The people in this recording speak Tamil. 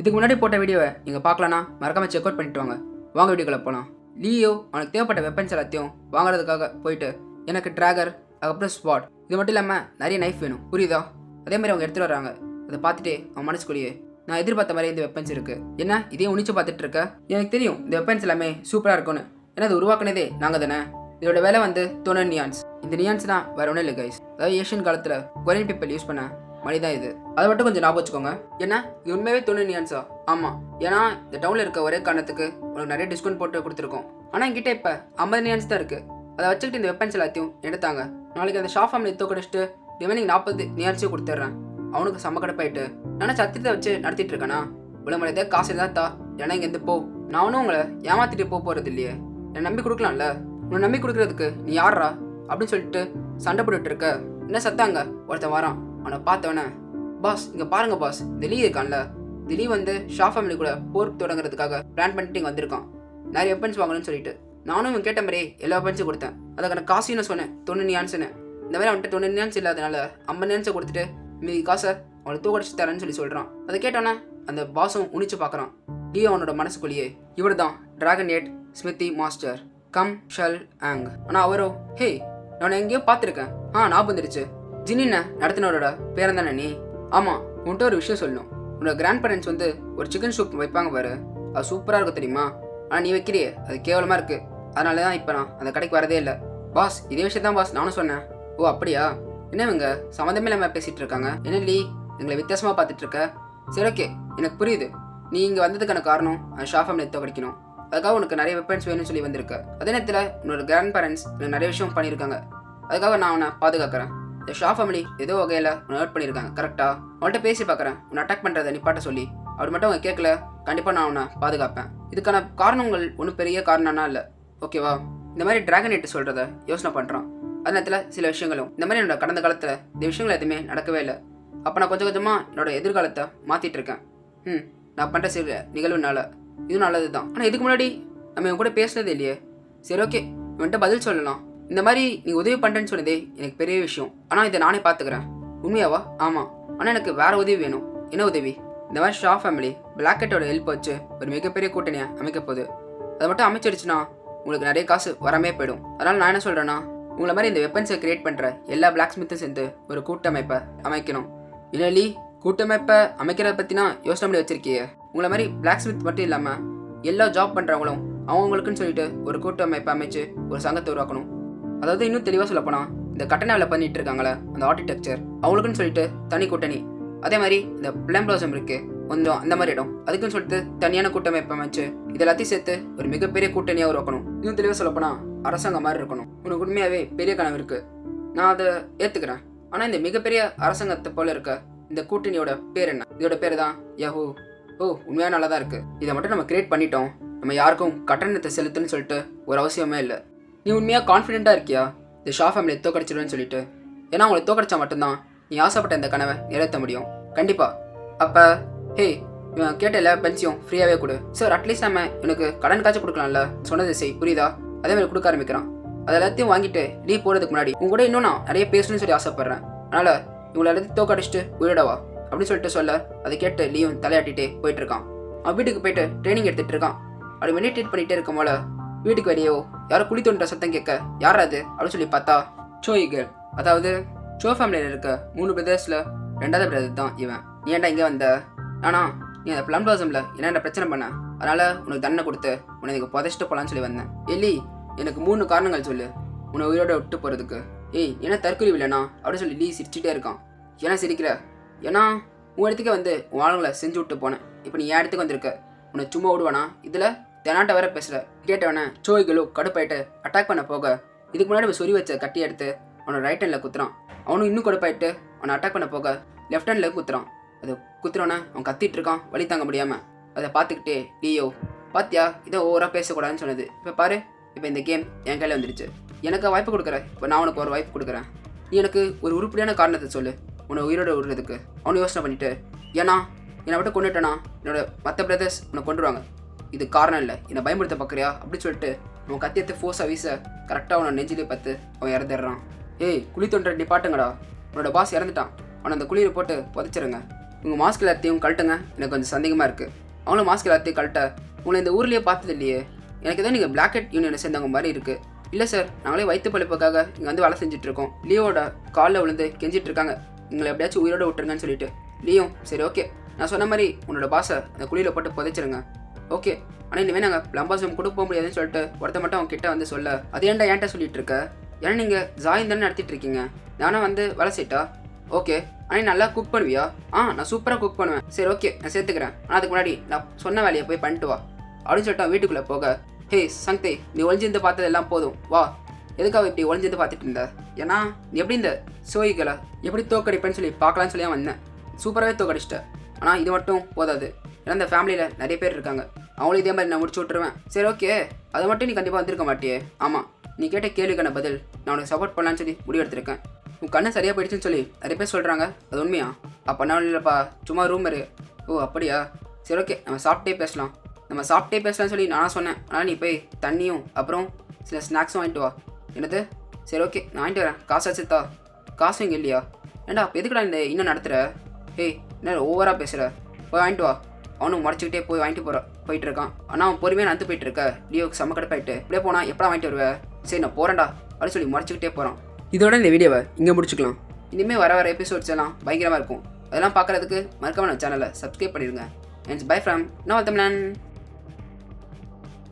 இதுக்கு முன்னாடி போட்ட வீடியோவை நீங்கள் பார்க்கலனா மறக்காம செக் அவுட் பண்ணிட்டு வாங்க. வாங்க வீடியோக்குள்ள போகலாம் லீயோ அவனுக்கு தேவைப்பட்ட வெப்பன்ஸ் எல்லாத்தையும் வாங்குறதுக்காக போயிட்டு எனக்கு ட்ராகர் அதுக்கப்புறம் ஸ்பாட் இது மட்டும் இல்லாமல் நிறைய நைஃப் வேணும். புரியுதா? அதே மாதிரி அவங்க எடுத்துகிட்டு வராங்க. அதை பார்த்துட்டு அவன் மனசுக்குள்ளேயே நான் எதிர்பார்த்த மாதிரி இந்த வெப்பன்ஸ் இருக்கு. என்ன? இதையும் உணிச்சு பார்த்துட்டு இருக்க? எனக்கு தெரியும் இந்த வெப்பன்ஸ் எல்லாமே சூப்பராக இருக்கும்னு. ஏன்னா அது உருவாக்குனதே நாங்கள் தானே. இதோட வேலை வந்து தொண்ணூறு நியான்ஸ் இந்த நியான்ஸ் தான் வேற ஒன்றும் இல்லை கைஸ் அதாவது ஏஷியன் காலத்தில் கொரியன் பீப்பிள் யூஸ் பண்ண மணி தான் இது. அதை மட்டும் கொஞ்சம் ஞாபகம் வச்சுக்கோங்க. ஏன்னா இது உண்மையாகவே தொண்ணூறு நியான்ஸா ஆமாம் ஏன்னா இந்த டவுனில் இருக்க ஒரே காரணத்துக்கு உனக்கு நிறைய டிஸ்கவுண்ட் போட்டு கொடுத்துருக்கோம். ஆனால் என்கிட்ட இப்போ ஐம்பது நியான்ஸ் தான் இருக்குது அதை வச்சுக்கிட்டு இந்த வெப்பன்ஸ் எல்லாத்தையும் எடுத்தாங்க. நாளைக்கு அந்த ஷாப் ஃபேமிலி தூக்கடிச்சிட்டு ரிமைனிங் நாற்பது நியான்ஸையும் கொடுத்துட்றேன். அவனுக்கு செம்ம கடுப்பாயிட்டு. நான் சத்திரத்தை வச்சு நடத்திட்டு இருக்கேனா? உங்களை ஏதாவது காசு இருந்தால் தா ஏன்னா இங்கேருந்து போ. நானும் உங்களை ஏமாத்திட்டு போக போகிறது இல்லையே. என்னை நம்பி கொடுக்கலாம்ல? உன்னை நம்பி கொடுக்குறதுக்கு நீ யாரா அப்படின்னு சொல்லிட்டு சண்டை போட்டுட்டு இருக்க. என்ன சத்தாங்க? ஒருத்தன் வரான். அவனை பார்த்தவனே பாஸ் இங்கே பாருங்க பாஸ் திலீ இருக்கான்ல. திலீ வந்து ஷா ஃபேமிலி கூட போர் தொடங்குறதுக்காக பிளான் பண்ணிட்டு இங்கே வந்திருக்கான். நிறைய வெப்பன்ஸ் வாங்கணும்னு சொல்லிட்டு. நானும் இவன் கேட்ட மாதிரி எல்லா வெப்பன்ஸும் கொடுத்தேன். அதுக்கான காசுன்னு சொன்னேன் தொண்ணூறு சொன்னேன் இந்த மாதிரி அவன்கிட்ட தொண்ணூறு நியான்ஸ் இல்லாதனால ஐம்பது நியான்ஸை கொடுத்துட்டு மீதி காசை அவனை தூக்கடிச்சு தரேன்னு சொல்லி சொல்கிறான் அதை கேட்டோன்னே அந்த பாஸும் உணிச்சு பார்க்குறான். டி அவனோட மனசுக்குள்ளேயே. இவர் தான் டிராகன் எட் ஸ்மித்தி மாஸ்டர் கம் ஷல் ஆங் ஆனால் அவரோ ஹே நான் எங்கேயோ பார்த்துருக்கேன். ஆ நான் வந்துடுச்சு ஜினின்ன நடத்தினவரோட பேரன் தானே நீ? ஆமாம் உன்கிட்ட ஒரு விஷயம் சொல்லணும். உன்னோட கிராண்ட் பேரண்ட்ஸ் வந்து ஒரு சிக்கன் சூப் வைப்பாங்க பாரு. அது சூப்பராக இருக்கும் தெரியுமா? ஆனால் நீ வைக்கிறியே அது கேவலமாக இருக்குது அதனால தான் இப்போ நான் அந்த கடைக்கு வரதே இல்லை. பாஸ் இதே விஷயம் தான் பாஸ் நானும் சொன்னேன். ஓ அப்படியா? என்ன இவங்க? சம்மந்தமே இல்லாமல் பேசிகிட்டு இருக்காங்க. என்ன லீ? எங்களை வித்தியாசமாக பார்த்துட்டு இருக்க? சரி ஓகே எனக்கு புரியுது. நீ இங்கே வந்ததுக்கான காரணம் அந்த ஷா ஃபேமிலி எத்த படிக்கணும். அதுக்காக உனக்கு நிறைய வெப்பன்ஸ் வேணும்னு சொல்லி வந்திருக்க. அதே நேரத்தில் உன்னோட கிராண்ட் பேரண்ட்ஸ் நிறைய விஷயம் பண்ணியிருக்காங்க. அதுக்காக நான் உன்னை பாதுகாக்கிறேன். இந்த ஷா ஃபேமிலி ஏதோ வகையில் உன்னை ஹர்ட் பண்ணியிருக்காங்க கரெக்டாக உன்கிட்ட பேசி பார்க்குறேன். உன்னை அட்டாக் பண்ணுறதை நிப்பாட்ட சொல்லி. அப்படி மட்டும் அவங்க கேட்கல. கண்டிப்பாக நான் உன்னை பாதுகாப்பேன். இதுக்கான காரணங்கள் ஒன்றும் பெரிய காரணம்னா இல்லை. ஓகேவா இந்த மாதிரி டிராகன் எட்டு சொல்கிறத யோசனை பண்ணுறான் அது நேரத்தில் சில விஷயங்களும் இந்த மாதிரி என்னோட கடந்த காலத்தில் இந்த விஷயங்கள் எதுவுமே நடக்கவே இல்லை. அப்போ நான் கொஞ்சம் கொஞ்சமாக என்னோட எதிர்காலத்தை மாற்றிட்டு இருக்கேன் ம் நான் பண்ணுற சில நிகழ்வுனால இதுவும் நல்லது தான் ஆனால் இதுக்கு முன்னாடி நம்ம இவன் கூட பேசுனது இல்லையே. சரி ஓகே இவன்கிட்ட பதில் சொல்லலாம். இந்த மாதிரி நீ உதவி பண்ணுறேன்னு சொன்னதே எனக்கு பெரிய விஷயம். ஆனால் இதை நானே பார்த்துக்கிறேன். உண்மையாவா? ஆமாம் ஆனால் எனக்கு வேற உதவி வேணும். என்ன உதவி? இந்த மாதிரி ஷா ஃபேமிலி பிளாக்கெட்டோட ஹெல்ப் வச்சு ஒரு மிகப்பெரிய கூட்டணியை அமைக்க போகுது. அதை மட்டும் அமைச்சிருச்சுன்னா உங்களுக்கு நிறைய காசு வராமே போயிடும். அதனால் நான் என்ன சொல்கிறேன்னா உங்களை மாதிரி இந்த வெப்பன்ஸை கிரியேட் பண்ணுற எல்லா பிளாக் ஸ்மித்தும் சேர்ந்து ஒரு கூட்டமைப்பை அமைக்கணும். இனலி கூட்டமைப்பை அமைக்கிறத பற்றினா யோசனை பண்ணி வச்சிருக்கியே. உங்களை மாதிரி பிளாக் ஸ்மித் மட்டும் இல்லாமல் எல்லா ஜாப் பண்ணுறவங்களும் அவங்களுக்குன்னு சொல்லிட்டு ஒரு கூட்டமைப்பை அமைச்சு ஒரு சங்கத்தை உருவாக்கணும். அதாவது இன்னும் தெளிவாக சொல்லப்போனால் இந்த கட்டண வேலை பண்ணிட்டு இருக்காங்களே அந்த ஆர்கிடெக்சர் அவங்களுக்குன்னு சொல்லிட்டு தனி கூட்டணி. அதே மாதிரி இந்த பிளம் பிளாசம் இருக்கு கொஞ்சம் அந்த மாதிரி இடம். அதுக்குன்னு சொல்லிட்டு தனியான கூட்டமைப்பு அமைச்சு இது எல்லாத்தையும் சேர்த்து ஒரு மிகப்பெரிய கூட்டணியாக உருவாக்கணும். இன்னும் தெளிவாக சொல்லப்போனால் அரசாங்கம் மாதிரி இருக்கணும். உனக்கு உண்மையாகவே பெரிய கனவு இருக்கு. நான் அதை ஏற்றுக்கிறேன் ஆனால் இந்த மிகப்பெரிய அரசாங்கத்தை போல இருக்க இந்த கூட்டணியோட பேர் என்ன? இதோட பேர் தான் யஹூ ஓ உண்மையாக நல்லா தான் இருக்குது இதை மட்டும் நம்ம கிரியேட் பண்ணிட்டோம். நம்ம யாருக்கும் கட்டணத்தை செலுத்துன்னு சொல்லிட்டு ஒரு அவசியமே இல்லை. நீ உண்மையாக கான்ஃபிடென்ட்டாக இருக்கியா? இந்த ஷா ஃபேமிலியை தோக்கடிச்சிடுவேன்னு சொல்லிட்டு. ஏன்னா அவங்களை தோக்கடிச்சா மட்டும்தான் நீ ஆசைப்பட்ட இந்த கனவை நிறைவேற்ற முடியும். கண்டிப்பாக அப்போ ஹே இவன் கேட்ட எல்லா பென்சியும் ஃப்ரீயாகவே கொடு. சார் அட்லீஸ்ட் நம்ம எனக்கு கடன் காய்ச்சி கொடுக்கலாம்ல? சொன்னது செய் புரியுதா? அதே மாதிரி கொடுக்க ஆரம்பிக்கிறான். அது எல்லாத்தையும் வாங்கிட்டு லீவ் போகிறதுக்கு முன்னாடி உங்க கூட இன்னும் நான் நிறைய பேசணும்னு சொல்லி ஆசைப்பட்றேன். அதனால் இவங்களை எல்லாத்தையும் தோக்கடிச்சிட்டு உயிரிடவா அப்படின்னு சொல்லிட்டு சொல்ல அதை கேட்டு லீவும் தலையாட்டிகிட்டே போயிட்டு இருக்கான். அவன் வீட்டுக்கு போயிட்டு ட்ரைனிங் எடுத்துகிட்டு இருக்கான். அப்படி மெடிடேட் பண்ணிகிட்டே இருக்கும் போல வீட்டுக்கு வெளியோ யாரோ குழி தோன்ற சத்தம் கேட்க யார் அது அப்படின்னு சொல்லி பார்த்தா சோய் கேர்ள். அதாவது சோ ஃபேமிலியில் இருக்க மூணு பிரதர்ஸில் ரெண்டாவது பிரதர் தான் இவன். நீ ஏன்டா இங்கே வந்த? ஆனா நீ அந்த பிளம் பிளாசமில் என்னென்ன பிரச்சனை பண்ண? அதனால் உனக்கு தண்டனை கொடுத்து உன்னை இங்கே புதைச்சிட்டு போகலான்னு சொல்லி வந்தேன். எல்லி எனக்கு மூணு காரணங்கள் சொல்லு. உன்னை உயிரோட விட்டு போகிறதுக்கு ஏய் என்ன தற்கொலை இல்லைனா அப்படின்னு சொல்லி லீ சிரிச்சுட்டே இருக்கான். ஏன்னா சிரிக்கிற? ஏன்னா உன் இடத்துக்கே வந்து உன் ஆளுங்களை செஞ்சு விட்டு போனேன். இப்போ நீ என் இடத்துக்கு வந்திருக்க. உன்னை சும்மா விடுவானா? இதில் தெனாட்ட வேற பேசுகிற கேட்டவனே சோய்களோ கடுப்பாயிட்டு அட்டாக் பண்ண போக. இதுக்கு முன்னாடி அவன் சொறி வச்ச கட்டி எடுத்து அவனை ரைட் ஹேண்டில் குத்துறான். அவனும் இன்னும் கடுப்பாயிட்டு அவனை அட்டாக் பண்ண போக லெஃப்ட் ஹேண்டில் குத்துறான். அது குத்துறோன்னே அவன் கத்திட்டு இருக்கான் வழி தாங்க முடியாமல் அதை பார்த்துக்கிட்டே லியோ பாத்தியா? இதை ஓவராக பேசக்கூடாதுன்னு சொன்னது. இப்போ பாரு இப்போ இந்த கேம் என் கையில் வந்துருச்சு. எனக்கு வாய்ப்பு கொடுக்குற இப்போ நான் உனக்கு ஒரு வாய்ப்பு கொடுக்குறேன். நீ எனக்கு ஒரு உருப்படியான காரணத்தை சொல்லு. உன்னை உயிரோட விடுறதுக்கு. அவனு யோசனை பண்ணிட்டு ஏன்னா என்னை விட்டு கொண்டுட்டேனா? என்னோட மற்ற பிரதர்ஸ் உன்னை கொண்டுருவாங்க இது காரணம் இல்லை. என்னை பயமுறுத்த பார்க்குறியா? அப்படின்னு சொல்லிட்டு அவன் கத்தியத்தை ஃபோர்ஸாக வீச கரெக்டாக அவனை நெஞ்சிலே பார்த்து அவன் இறந்துடுறான். ஏய் குழி தொண்டரை நிப்பாட்டுங்கடா உன்னோட பாஸ் இறந்துட்டான். அவனை அந்த குழியில் போட்டு புதைச்சிருங்க. உங்கள் மாஸ்க் எல்லாத்தையும் கழட்டுங்க. எனக்கு கொஞ்சம் சந்தேகமாக இருக்குது அவங்களும் மாஸ்க் எல்லாத்தையும் கழட்ட உங்களை இந்த ஊர்லேயே பார்த்தது இல்லையே. எனக்கு ஏதோ நீங்கள் பிளாக் ஹெட் யூனியனை சேர்ந்தவங்க மாதிரி இருக்குது இல்லை சார் நாங்களே வயிற்று பழிப்புக்காக இங்கே வந்து வேலை செஞ்சுட்டு லியோட காலில் விழுந்து கெஞ்சிட்ருக்காங்க எங்களை எப்படியாச்சும் உயிரோடு விட்டுருங்கன்னு சொல்லிட்டு. லியோ சரி ஓகே நான் சொன்ன மாதிரி உன்னோட பாஸை அந்த குழியில் போட்டு புதைச்சிருங்க. ஓகே ஆனால் இனிமேல் நாங்கள் பிளம்பாசம் கொடுக்க போக முடியாதுன்னு சொல்லிட்டு ஒருத்த மட்டும் அவங்க கிட்ட வந்து சொல்ல. அது ஏன்டா ஏன்ட்ட சொல்லிட்டு இருக்க? ஏன்னா நீங்கள் ஜாயின் தானே நடத்திட்டு இருக்கீங்க. நானே வந்து வேலை செய்யிட்டா? ஓகே ஆனால் நல்லா குக் பண்ணுவியா? ஆ நான் சூப்பராக குக் பண்ணுவேன். சரி ஓகே நான் சேர்த்துக்கிறேன். ஆனால் அதுக்கு முன்னாடி நான் சொன்ன வேலையை போய் பண்ணிட்டு வா. அப்படின்னு சொல்லிட்டு அவன் வீட்டுக்குள்ளே போக. ஹே சங்தே நீ ஒளிஞ்சிருந்து பார்த்தது எல்லாம் போதும். வா. எதுக்காக இப்படி ஒளிஞ்சிருந்து பார்த்துட்டு இருந்த? ஏன்னா நீ எப்படி இந்த சோயிகளை எப்படி தோக்கடிப்பேன்னு சொல்லி பார்க்கலான்னு சொல்லி வந்தேன். சூப்பராகவே தோக்கடிச்சிட்ட. ஆனால் இது மட்டும் போதாது. ஏன்னா இந்த ஃபேமிலியில் நிறைய பேர் இருக்காங்க. அவங்களும் இதே மாதிரி நான் முடிச்சு விட்ருவேன் சரி ஓகே அதை மட்டும் நீ கண்டிப்பாக வந்திருக்க மாட்டியே. ஆமாம் நீ கேட்ட கேள்விக்கான பதில் நான் உனக்கு சப்போர்ட் பண்ணலான்னு சொல்லி முடிவெடுத்திருக்கேன். உன் கண்ணு சரியாக போயிடுச்சுன்னு சொல்லி நிறைய பேர் சொல்கிறாங்க அது உண்மையா? அப்போ நான் இல்லைப்பா சும்மா ரூம் இரு. ஓ அப்படியா? சரி ஓகே நம்ம சாப்பிட்டே பேசலாம். நம்ம சாப்பிட்டே பேசலாம்னு சொல்லி நான் சொன்னேன். ஆனால் நீ போய் தண்ணியும் அப்புறம் சில ஸ்நாக்ஸும் வாங்கிட்டு வா. என்னது? சரி ஓகே நான் வாங்கிட்டு வரேன். காசு வச்சுத்தா காசு இங்கே இல்லையா? ஏண்டா எதுக்குடா இந்த இன்னும் நடத்துகிற ஏய் என்ன ஓவராக பேசுகிற போய் வாங்கிட்டு வா. அவனும் மறைச்சிக்கிட்டே போய் வாங்கிட்டு போகிறான் போயிட்டு இருக்கான் ஆனால் அவன் பொறுமையாக நடந்து போயிட்டு இருக்க லியோக்கு செம்ம கடுப்பாயிட்டு இப்படியே போனால் எப்படா வாங்கிட்டு வருவ? சரி நான் போகிறேன்டா அப்படின்னு சொல்லி முறைச்சிக்கிட்டே போகிறான் இதோட இந்த வீடியோவை இங்கே முடிச்சுக்கலாம். இனிமேல் வர வர எபிசோட்ஸ் எல்லாம் பயங்கரமாக இருக்கும். அதெல்லாம் பார்க்குறதுக்கு மறக்காம நம்ம சேனலை சப்ஸ்கிரைப் பண்ணிடுங்க. அண்ட் பை ஃப்ரம் நான் தமிழன்